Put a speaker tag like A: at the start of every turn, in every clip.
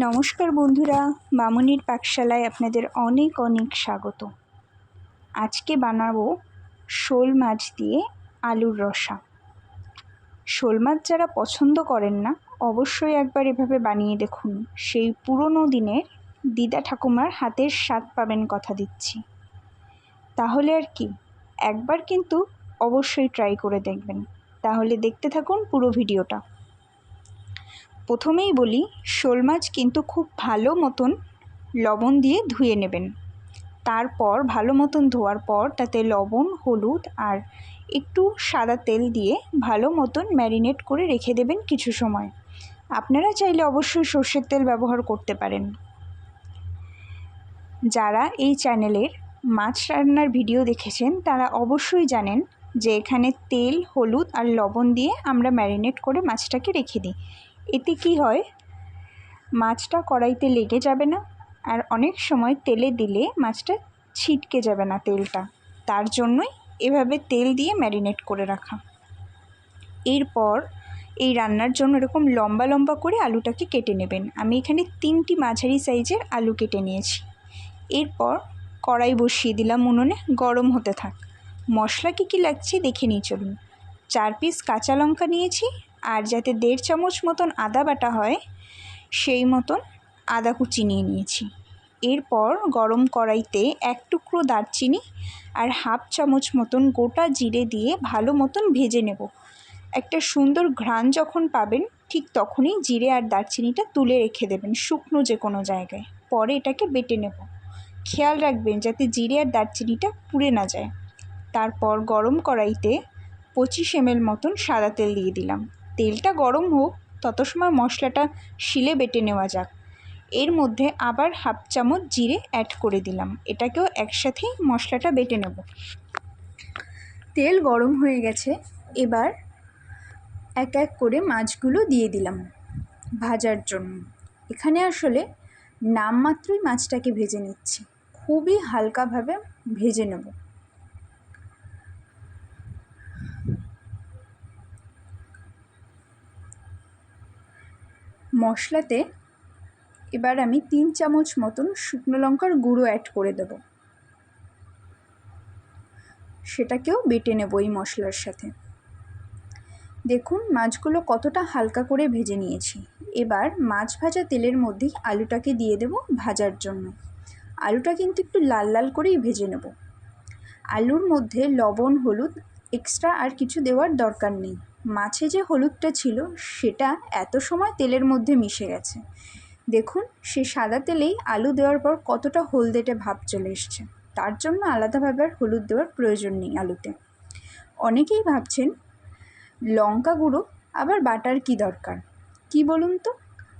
A: নমস্কার বন্ধুরা মামনির পাকশালায় আপনাদের অনেক অনেক স্বাগত। আজকে বানাবো শোল মাছ দিয়ে আলুর রসা। শোল মাছ যারা পছন্দ করেন না, অবশ্যই একবার এভাবে বানিয়ে দেখুন। সেই পুরনো দিনের দিদা ঠাকুমার হাতের স্বাদ পাবেন কথা দিচ্ছি। তাহলে আর কি, একবার কিন্তু অবশ্যই ট্রাই করে দেখবেন। তাহলে দেখতে থাকুন পুরো ভিডিওটা। প্রথমেই বলি, শোল মাছ কিন্তু খুব ভালো মতন লবণ দিয়ে ধুয়ে নেবেন। তারপর ভালো মতন ধোয়ার পর তাতে লবণ, হলুদ আর একটু সাদা তেল দিয়ে ভালো মতন ম্যারিনেট করে রেখে দেবেন কিছু সময়। আপনারা চাইলে অবশ্যই সর্ষের তেল ব্যবহার করতে পারেন। যারা এই চ্যানেলের মাছ রান্নার ভিডিও দেখেছেন, তারা অবশ্যই জানেন যে এখানে তেল, হলুদ আর লবণ দিয়ে আমরা ম্যারিনেট করে মাছটাকে রেখে দিই। এতে কি হয়? মাছটা কড়াইতে লেগে যাবে না আর অনেক সময় তেলে দিলে মাছটা ছিটকে যাবে না তেলটা। তার জন্যই এভাবে তেল দিয়ে ম্যারিনেট করে রাখা। এরপর এই রান্নার জন্য এরকম লম্বা লম্বা করে আলুটাকে কেটে নেবেন। আমি এখানে তিনটি মাঝারি সাইজের আলু কেটে নিয়েছি। এরপর কড়াই বসিয়ে দিলাম উনুনে, গরম হতে থাক। মশলা কী কী লাগছে দেখে নিয়ে চলুন। চার পিস কাঁচা লঙ্কা নিয়েছি আর যাতে দেড় চামচ মতন আদা বাটা হয়, সেই মতন আদা কুচি নিয়ে নিয়েছি। এরপর গরম কড়াইতে এক টুকরো দারচিনি আর হাফ চামচ মতন গোটা জিরে দিয়ে ভালো মতন ভেজে নেব। একটা সুন্দর ঘ্রাণ যখন পাবেন, ঠিক তখনই জিরে আর দারচিনিটা তুলে রেখে দেবেন শুকনো যে কোনো জায়গায়। পরে এটাকে বেটে নেব। খেয়াল রাখবেন যাতে জিরে আর দারচিনিটা পুড়ে না যায়। তারপর গরম কড়াইতে পঁচিশ এমএল মতন সাদা তেল দিয়ে দিলাম। তেলটা গরম হোক, তত সময় মশলাটা শিলে বেটে নেওয়া যাক। এর মধ্যে আবার হাফ চামচ জিরে অ্যাড করে দিলাম। এটাকেও একসাথেই মশলাটা বেটে নেব। তেল গরম হয়ে গেছে। এবার এক এক করে মাছগুলো দিয়ে দিলাম ভাজার জন্য। এখানে আসলে নামমাত্রই মাছটাকে ভেজে নিচ্ছি। খুবই হালকাভাবে ভেজে নেব। মশলাতে এবার আমি তিন চামচ মতন শুকনো লঙ্কার গুঁড়ো অ্যাড করে দেব। সেটাকেও বেটে নেব এই মশলার সাথে। দেখুন, মাছগুলো কতটা হালকা করে ভেজে নিয়েছি। এবার মাছ ভাজা তেলের মধ্যেই আলুটাকে দিয়ে দেব ভাজার জন্য। আলুটা কিন্তু একটু লাল লাল করেই ভেজে নেব। আলুর মধ্যে লবণ, হলুদ এক্সট্রা আর কিছু দেওয়ার দরকার নেই। মাছে যে হলুদটা ছিল, সেটা এত সময় তেলের মধ্যে মিশে গেছে। দেখুন, সে সাদা তেলেই আলু দেওয়ার পর কতটা হলদেটে ভাব চলে এসছে। তার জন্য আলাদাভাবে আর হলুদ দেওয়ার প্রয়োজন নেই আলুতে। অনেকেই ভাবছেন, লঙ্কা গুঁড়ো, আবার বাটার কি দরকার? কি বলুন তো?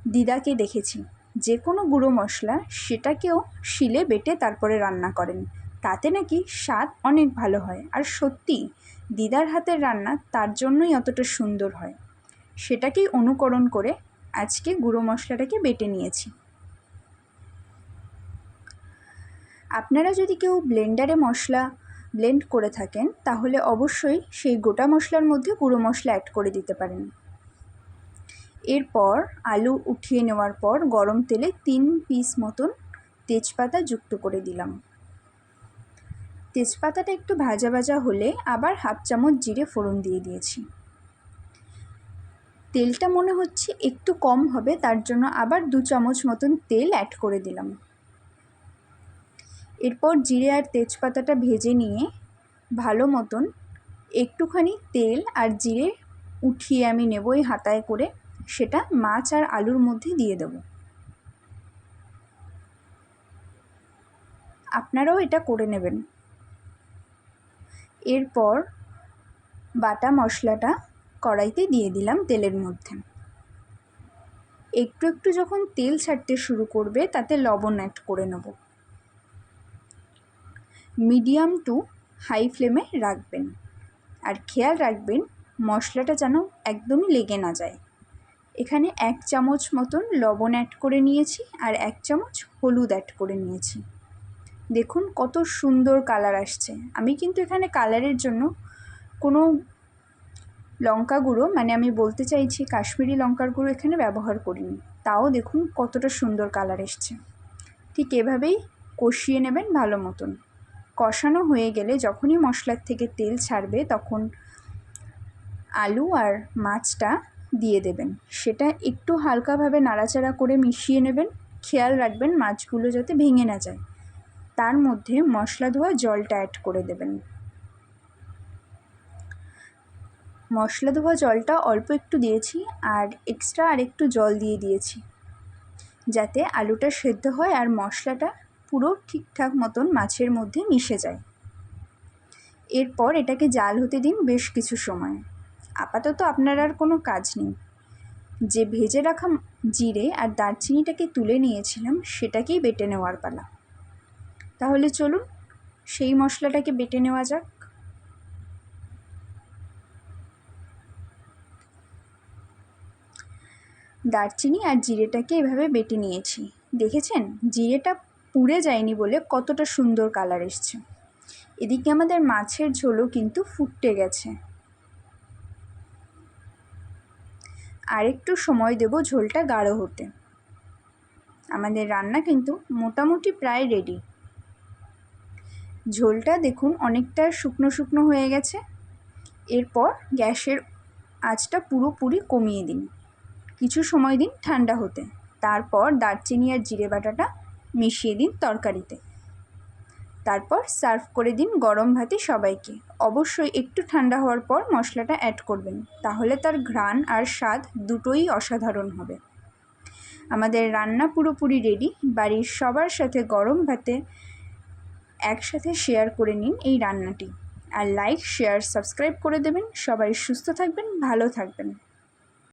A: দিদাকে দেখেছি। যে কোনো গুঁড়ো মশলা সেটাকেও শিলে বেটে তারপরে রান্না করেন। তাতে নাকি স্বাদ অনেক ভালো হয়। আর সত্যি দিদার হাতের রান্না তার জন্যই অতটা সুন্দর হয়। সেটাকেই অনুকরণ করে আজকে গুঁড়ো মশলাটাকে বেটে নিয়েছি। আপনারা যদি কেউ ব্লেন্ডারে মশলা ব্লেন্ড করে থাকেন, তাহলে অবশ্যই সেই গোটা মশলার মধ্যে গুঁড়ো মশলা অ্যাড করে দিতে পারেন। এরপর আলু উঠিয়ে নেওয়ার পর গরম তেলে তিন পিস মতন তেজপাতা যুক্ত করে দিলাম। তেজপাতাটা একটু ভাজা ভাজা হলে আবার হাফ চামচ জিরে ফোড়ন দিয়ে দিয়েছি। তেলটা মনে হচ্ছে একটু কম হবে, তার জন্য আবার দু চামচ মতন তেল অ্যাড করে দিলাম। এরপর জিরে আর তেজপাতাটা ভেজে নিয়ে ভালো মতন একটুখানি তেল আর জিরে উঠিয়ে আমি নেব এই হাতায় করে, সেটা মাছ আর আলুর মধ্যে দিয়ে দেব। আপনারাও এটা করে নেবেন। এরপর বাটা মশলাটা কড়াইতে দিয়ে দিলাম তেলের মধ্যে। একটু একটু যখন তেল ছাড়তে শুরু করবে, তাতে লবণ অ্যাড করে নেব। মিডিয়াম টু হাই ফ্লেমে রাখবেন। আর খেয়াল রাখবেন, মশলাটা যেন একদমই লেগে না যায়। এখানে এক চামচ মতন লবণ অ্যাড করে নিয়েছি আর এক চামচ হলুদ অ্যাড করে নিয়েছি। দেখুন কত সুন্দর কালার আসছে। আমি কিন্তু এখানে কালারের জন্য কোনো লঙ্কা গুঁড়ো মানে আমি বলতে চাইছি কাশ্মীরি লঙ্কার গুঁড়ো এখানে ব্যবহার করিনি। তাও দেখুন কতটা সুন্দর কালার এসছে। ঠিক এভাবেই কষিয়ে নেবেন ভালো মতন। কষানো হয়ে গেলে যখনই মশলার থেকে তেল ছাড়বে তখন আলু আর মাছটা দিয়ে দেবেন। সেটা একটু হালকাভাবে নাড়াচাড়া করে মিশিয়ে নেবেন। খেয়াল রাখবেন মাছগুলো যাতে ভেঙে না যায়। তার মধ্যে মশলা ধোয়া জলটা অ্যাড করে দেবেন। মশলা ধোয়া জলটা অল্প একটু দিয়েছি আর এক্সট্রা আর একটু জল দিয়ে দিয়েছি। যাতে আলুটা সেদ্ধ হয় আর মশলাটা পুরো ঠিকঠাক মতন মাছের মধ্যে মিশে যায়। এরপর এটাকে জাল হতে দিন বেশ কিছু সময়। আপাতত আপনার আর কোনো কাজ নেই। যে ভেজে রাখা জিরে আর দারচিনিটাকে তুলে নিয়েছিলাম, সেটাকেই বেটে নেওয়ার পালা। তাহলে চলুন সেই মশলাটাকে বেটে নেওয়া যাক। দারচিনি আর জিরেটাকে এভাবে বেটে নিয়েছি। দেখেছেন? জিরেটা পুড়ে যায়নি বলে কতটা সুন্দর কালার এসছে। এদিকে আমাদের মাছের ঝোলও কিন্তু ফুটতে গেছে। আর একটু সময় দেব ঝোলটা গাঢ় হতে। আমাদের রান্না কিন্তু মোটামুটি প্রায় রেডি ঝোলটা দেখুন অনেকটা শুকনো শুকনো হয়ে গেছে। এরপর গ্যাসের আঁচটা পুরোপুরি কমিয়ে দিন। কিছু সময় দিন ঠান্ডা হতে। তারপর দারচিনি আর জিরে বাটাটা মিশিয়ে দিন তরকারিতে। তারপর সার্ভ করে দিন গরম ভাতে সবাইকে। অবশ্যই একটু ঠান্ডা হওয়ার পর মশলাটা অ্যাড করবেন। তাহলে তার ঘ্রাণ আর স্বাদ দুটোই অসাধারণ হবে। আমাদের রান্না পুরোপুরি রেডি। বাড়ির সবার সাথে গরম ভাতে একসাথে শেয়ার করে নিন এই রান্নাটি। আর লাইক শেয়ার সাবস্ক্রাইব করে দেবেন। সবাই সুস্থ থাকবেন, ভালো থাকবেন।